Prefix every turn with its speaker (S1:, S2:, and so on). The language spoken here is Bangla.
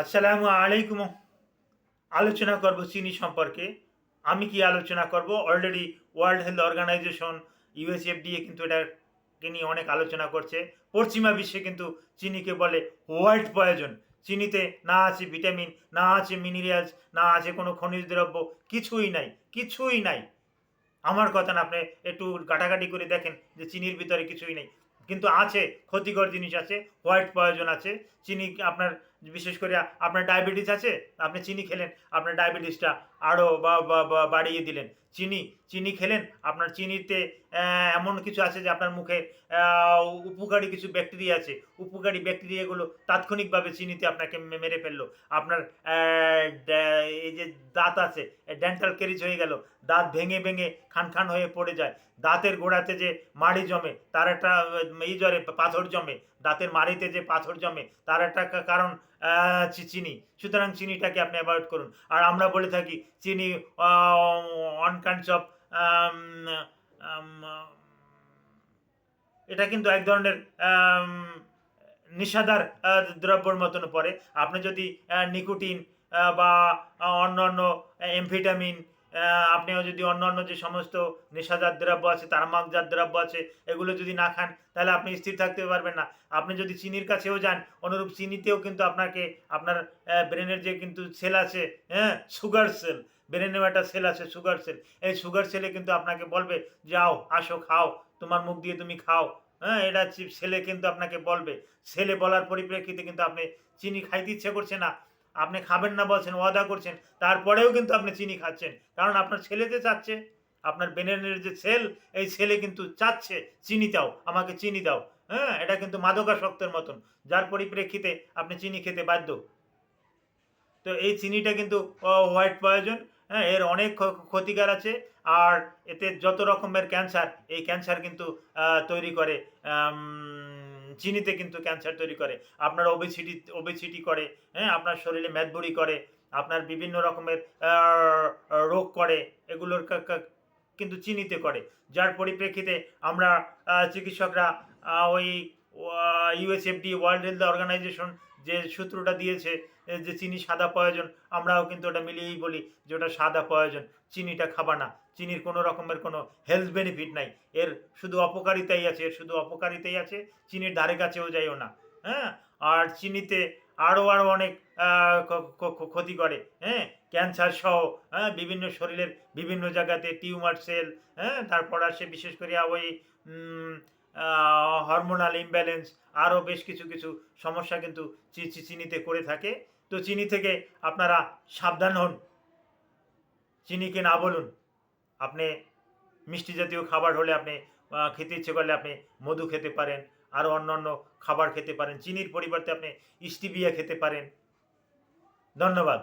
S1: আসসালামু আলাইকুম। আলোচনা করব চিনি সম্পর্কে। আমি কি আলোচনা করব? Already World Health Organization USFDA কিন্তু এটাকে নিয়ে অনেক আলোচনা করছে। পশ্চিমা বিশ্বে কিন্তু চিনিকে বলে হোয়াইট পয়জন চিনিতে না আছে ভিটামিন না আছে মিনারেলস না আছে কোনো খনিজ দ্রব্য, কিছুই নাই কিছুই নাই। আমার কথা না, আপনি একটু কাটাকাটি করে দেখেন যে চিনির ভিতরে কিছুই নেই। কিন্তু আছে, ক্ষতিকর জিনিস আছে হোয়াইট পয়জন আছে, চিনি আপনার, বিশেষ করে আপনার ডায়াবেটিস আছে, আপনি চিনি খেলেন, আপনার ডায়াবেটিসটা আরও বা বাড়িয়ে দিলেন। চিনি চিনি খেলেন, আপনার চিনিতে এমন কিছু আছে যে আপনার মুখে উপকারী কিছু ব্যাকটেরিয়া আছে। উপকারী ব্যাকটেরিয়াগুলো তাৎক্ষণিকভাবে চিনিতে আপনাকে মেরে ফেলল। আপনার এই যে দাঁত আছে ডেন্টাল ক্যারিজ হয়ে গেল। দাঁত ভেঙে ভেঙে খান খান হয়ে পড়ে যায়। দাঁতের গোড়াতে যে মাড়ি জমে তার একটা এই জ্বরে পাথর জমে দাঁতের মাড়িতে যে পাথর জমে তার একটা কারণ চিনি। সুতরাং চিনিটাকে আপনি অ্যাভয়েড করুন। আর আমরা বলে থাকি চিনি অন কাইন্ডস অফ এটা কিন্তু এক ধরনের আম, নেশাদার দ্রব্যর মতন পড়ে। আপনি যদি নিকোটিন বা অন্য অন্য এমফিটামিন আপনিও যদি অন্য অন্য যে সমস্ত নেশাজাত দ্রব্য আছে, তামাকজাত দ্রব্য আছে, এগুলো যদি না খান, তাহলে আপনি স্থির থাকতে পারবেন না। আপনি যদি চিনির কাছেও যান, অনুরূপ চিনিতেও কিন্তু আপনাকে, আপনার ব্রেনের যে কিন্তু সেল আছে হ্যাঁ সুগার সেল ব্রেনেও একটা সেল আছে, সুগার সেল, এই সুগার সেলে কিন্তু আপনাকে বলবে, যাও, আসো, খাও, তোমার মুখ দিয়ে তুমি খাও। হ্যাঁ এটা ছেলে কিন্তু আপনাকে বলবে। ছেলে বলার পরিপ্রেক্ষিতে কিন্তু আপনি চিনি খাইতে ইচ্ছে করছে না। আপনি খাবেন না বলছেন, ওয়াদা করছেন, তারপরেও কিন্তু আপনি চিনি খাচ্ছেন। কারণ আপনার ছেলেতে চাচ্ছে, আপনার ব্রেনের যে সেল, এই ছেলে কিন্তু চাচ্ছে, চিনি দাও, আমাকে চিনি দাও। হ্যাঁ এটা কিন্তু মাদকাসক্তের মতন। যার পরিপ্রেক্ষিতে আপনি চিনি খেতে বাধ্য। তো এই চিনিটা কিন্তু হোয়াইট প্রয়োজন হ্যাঁ এর অনেক ক্ষতিকার আছে। আর এতে যত রকমের ক্যান্সার, এই ক্যান্সার কিন্তু তৈরি করে। চিনিতে কিন্তু ক্যান্সার তৈরি করে, আপনার ওবেসিটি ওবেসিটি করে হ্যাঁ আপনার শরীরে মেদবুড়ি করে, আপনার বিভিন্ন রকমের রোগ করে, এগুলোর কিন্তু চিনিতে করে। যার পরিপ্রেক্ষিতে আমরা চিকিৎসকরা ওই ইউএসএফডি ওয়ার্ল্ড হেলথ অর্গানাইজেশন যে সূত্রটা দিয়েছে যে চিনি সাদা প্রয়োজন, আমরাও কিন্তু ওটা মিলিয়েই বলি যে ওটা সাদা প্রয়োজন। চিনিটা খাবা না। চিনির কোনো রকমের কোনো হেলথ বেনিফিট নাই। এর শুধু অপকারিতাই আছে, এর শুধু অপকারিতাই আছে, চিনির ধারে কাছেও যাইও না। হ্যাঁ? আর চিনিতে আরও আরও অনেক ক্ষতি করে। হ্যাঁ? ক্যান্সার সহ হ্যাঁ? বিভিন্ন শরীরের বিভিন্ন জায়গাতে টিউমার সেল হ্যাঁ? তারপর আসে বিশেষ করে ওই হরমোনাল ইমব্যালেন্স আরও বেশ কিছু কিছু সমস্যা কিন্তু চিনিতে করে থাকে। তো চিনি থেকে আপনারা সাবধান হন। চিনিকে না বলুন। আপনি মিষ্টি জাতীয় খাবার হলে আপনি খেতে ইচ্ছে করলে আপনি মধু খেতে পারেন, আরও অন্য অন্য খাবার খেতে পারেন। চিনির পরিবর্তে আপনি স্টিবিয়া খেতে পারেন। ধন্যবাদ।